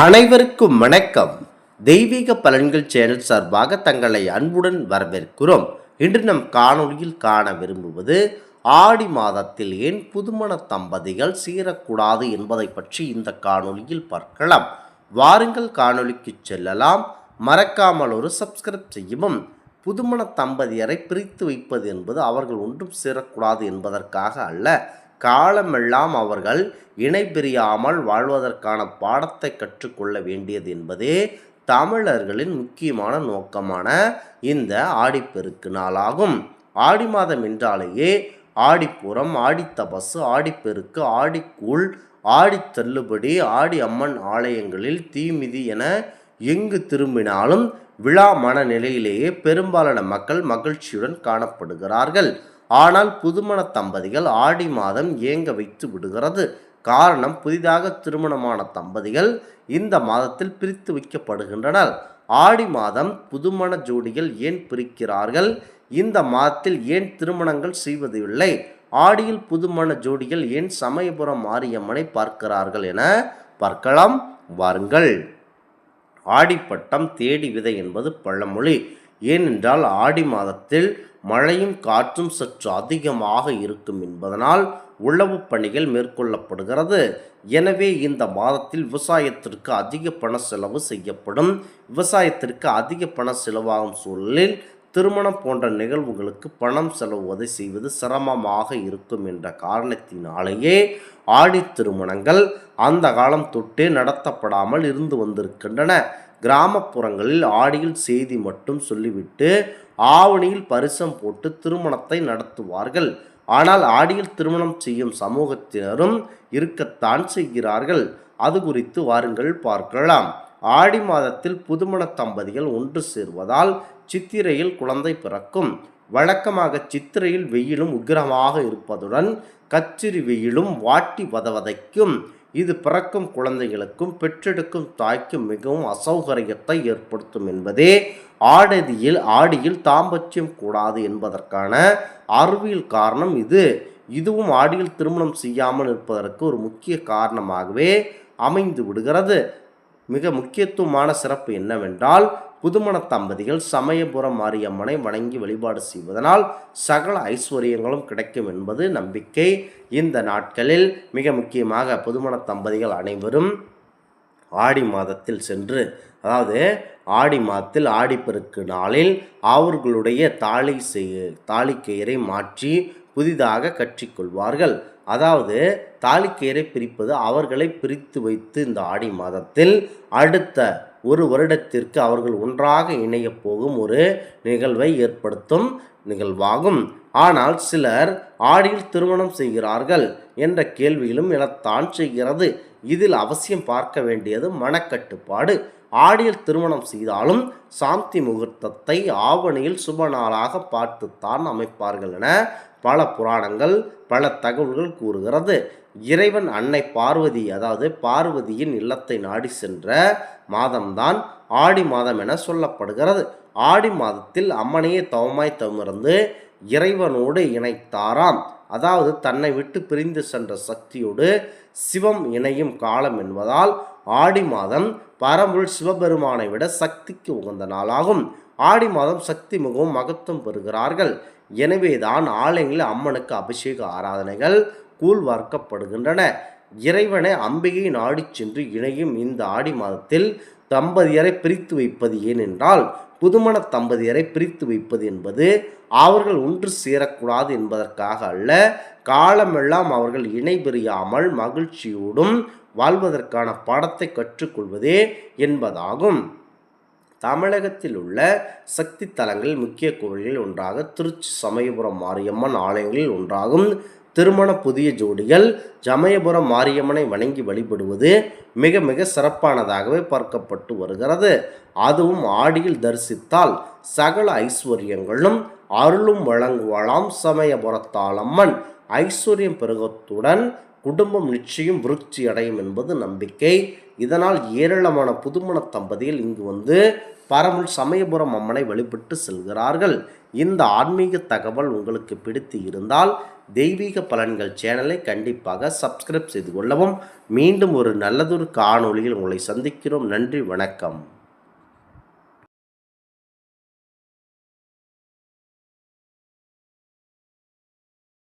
அனைவருக்கும் வணக்கம். தெய்வீக பலன்கள் சேனல் சார்பாக தங்களை அன்புடன் வரவேற்கிறோம். இன்று நம் காணொளியில் காண விரும்புவது ஆடி மாதத்தில் ஏன் புதுமண தம்பதிகள் சீரக்கூடாது என்பதை பற்றி இந்த காணொளியில் பார்க்கலாம். வாருங்கள் காணொளிக்கு செல்லலாம். மறக்காமல் ஒரு சப்ஸ்கிரைப் செய்யவும். புதுமண தம்பதியரை பிரித்து வைப்பது என்பது அவர்கள் ஒன்றும் சேரக்கூடாது என்பதற்காக அல்ல. காலமெல்லாம் அவர்கள் இணை பிரியாமல் வாழ்வதற்கான பாடத்தை கற்றுக்கொள்ள வேண்டியது என்பதே தமிழர்களின் முக்கியமான நோக்கமான இந்த ஆடிப்பெருக்கு நாளாகும். ஆடி மாதம் என்றாலேயே ஆடிப்பூரம் ஆடித்தபசு ஆடிப்பெருக்கு ஆடிக்கூழ் ஆடி தள்ளுபடி ஆடி அம்மன் ஆலயங்களில் தீமிதி என எங்கு திரும்பினாலும் விழா மனநிலையிலேயே பெரும்பாலான மக்கள் மகிழ்ச்சியுடன் காணப்படுகிறார்கள். ஆனால் புதுமண தம்பதிகள் ஆடி மாதம் ஏங்க வைத்து விடுகிறது? காரணம் புதிதாக திருமணமான தம்பதிகள் இந்த மாதத்தில் பிரித்து வைக்கப்படுகின்றனர். ஆடி மாதம் புதுமண ஜோடிகள் ஏன் பிரிக்கிறார்கள்? இந்த மாதத்தில் ஏன் திருமணங்கள் செய்வதில்லை? ஆடியில் புதுமண ஜோடிகள் ஏன் சமயபுரம் மாரியம்மனை பார்க்கிறார்கள் என பார்க்கலாம். வாருங்கள். ஆடிப்பட்டம் தேடி விதை என்பது பழமொழி. ஏனென்றால் ஆடி மாதத்தில் மழையும் காற்றும் சற்று அதிகமாக இருக்கும் என்பதனால் உழவு பணிகள் மேற்கொள்ளப்படுகிறது. எனவே இந்த மாதத்தில் விவசாயத்திற்கு அதிக பண செலவு செய்யப்படும். விவசாயத்திற்கு அதிக பண செலவாகும் சூழலில் திருமணம் போன்ற நிகழ்வுகளுக்கு பணம் செலவுவதை செய்வது சிரமமாக இருக்கும் என்ற காரணத்தினாலேயே ஆடி திருமணங்கள் அந்த காலம் தொட்டே நடத்தப்படாமல் இருந்து வந்திருக்கின்றன. கிராமப்புறங்களில் ஆடியில் செய்தி மட்டும் சொல்லிவிட்டு ஆவணியில் பரிசம் போட்டு திருமணத்தை நடத்துவார்கள். ஆனால் ஆடியில் திருமணம் செய்யும் சமூகத்தினரும் இருக்கத்தான் செய்கிறார்கள். அது குறித்து வாருங்கள் பார்க்கலாம். ஆடி மாதத்தில் புதுமண தம்பதிகள் ஒன்று சேர்வதால் சித்திரையில் குழந்தை பிறக்கும். வழக்கமாக சித்திரையில் வெயிலும் உக்கிரமாக இருப்பதுடன் கச்சிரி வெயிலும் வாட்டி வதவதைக்கும். இது பிறக்கும் குழந்தைகளுக்கும் பெற்றெடுக்கும் தாய்க்கும் மிகவும் அசௌகரியத்தை ஏற்படுத்தும் என்பதே ஆடதியில் ஆடியில் தாம்பத்தியம் கூடாது என்பதற்கான அறிவியல் காரணம் இது. இதுவும் ஆடியில் திருமணம் செய்யாமல் இருப்பதற்கு ஒரு முக்கிய காரணமாகவே அமைந்து விடுகிறது. மிக முக்கியத்துவமான சிறப்பு என்னவென்றால் புதுமண தம்பதிகள் சமயபுரம் மாரியம்மனை வணங்கி வழிபாடு செய்வதனால் சகல ஐஸ்வர்யங்களும் கிடைக்கும் என்பது நம்பிக்கை. இந்த நாட்களில் மிக முக்கியமாக புதுமண தம்பதிகள் அனைவரும் ஆடி மாதத்தில் சென்று அதாவது ஆடி மாதத்தில் ஆடிப்பெருக்கு நாளில் அவர்களுடைய தாலி செய் தாலிக்கயிறை மாற்றி புதிதாக கற்றிக்கொள்வார்கள் அதாவது தாலிக்கயிறை பிரிப்பது அவர்களை பிரித்து வைத்து இந்த ஆடி மாதத்தில் அடுத்த ஒரு வருடத்திற்கு அவர்கள் ஒன்றாக இணையப் போகும் ஒரு நிகழ்வை ஏற்படுத்தும் நிகழ்வாகும். ஆனால் சிலர் ஆடியில் திருமணம் செய்கிறார்கள் என்ற கேள்வியிலும் எழத்தான் செய்கிறது. இதில் அவசியம் பார்க்க வேண்டியது மனக்கட்டுப்பாடு. ஆடியில் திருமணம் செய்தாலும் சாந்தி முகூர்த்தத்தை ஆவணியில் சுப நாளாக பார்த்துத்தான் அமைப்பார்கள் என பல புராணங்கள் பல தகவல்கள் கூறுகிறது. இறைவன் அன்னை பார்வதி அதாவது பார்வதியின் இல்லத்தை நாடி சென்ற மாதம்தான் ஆடி மாதம் என சொல்லப்படுகிறது. ஆடி மாதத்தில் அம்மனையே தவமாய் தவிர்ந்து இறைவனோடு இணைத்தாராம். அதாவது தன்னை விட்டு பிரிந்து சென்ற சக்தியோடு சிவம் இணையும் காலம் என்பதால் ஆடி மாதம் பரம்பொருள் சிவபெருமானை விட சக்திக்கு உகந்த நாளாகும். ஆடி மாதம் சக்தி மிகவும் மகத்துவம் பெறுகிறார்கள். எனவேதான் ஆலயங்களில் அம்மனுக்கு அபிஷேக ஆராதனைகள் கூழ் வார்க்கப்படுகின்றன இறைவனை அம்பிகை நாடி சென்று இணையும் இந்த ஆடி மாதத்தில் தம்பதியரை பிரித்து வைப்பது ஏனென்றால் புதுமண தம்பதியரை பிரித்து வைப்பது என்பது அவர்கள் ஒன்று சேரக்கூடாது என்பதற்காக அல்ல காலமெல்லாம் அவர்கள் இணை பிரியாமல் மகிழ்ச்சியோடும் வாழ்வதற்கான பாடத்தை கற்றுக்கொள்வதே என்பதாகும். தமிழகத்தில் உள்ள சக்தி தலங்களில் முக்கிய கோவில்களில் ஒன்றாக திருச்சி சமயபுரம் மாரியம்மன் ஆலயங்களில் ஒன்றாகும். திருமண புதிய ஜோடிகள் ஜமயபுரம் மாரியம்மனை வணங்கி வழிபடுவது மிக மிக சிறப்பானதாகவே பார்க்கப்பட்டு வருகிறது. அதுவும் ஆடியில் தரிசித்தால் சகல ஐஸ்வர்யங்களும் அருளும் வழங்குவலாம் சமயபுரத்தாளம்மன். ஐஸ்வர்யம் பெருகத்துடன் குடும்பம் நிச்சயம் விருட்சி அடையும் என்பது நம்பிக்கை. இதனால் ஏராளமான புதுமண தம்பதியில் இங்கு வந்து பரமுள் சமயபுரம் அம்மனை வழிபட்டு செல்கிறார்கள். இந்த ஆன்மீக தகவல் உங்களுக்கு பிடித்து இருந்தால் தெய்வீக பலன்கள் சேனலை கண்டிப்பாக சப்ஸ்கிரைப் செய்து கொள்ளவும். மீண்டும் ஒரு நல்லதொரு காணொளியில் உங்களை சந்திக்கிறோம். நன்றி வணக்கம்.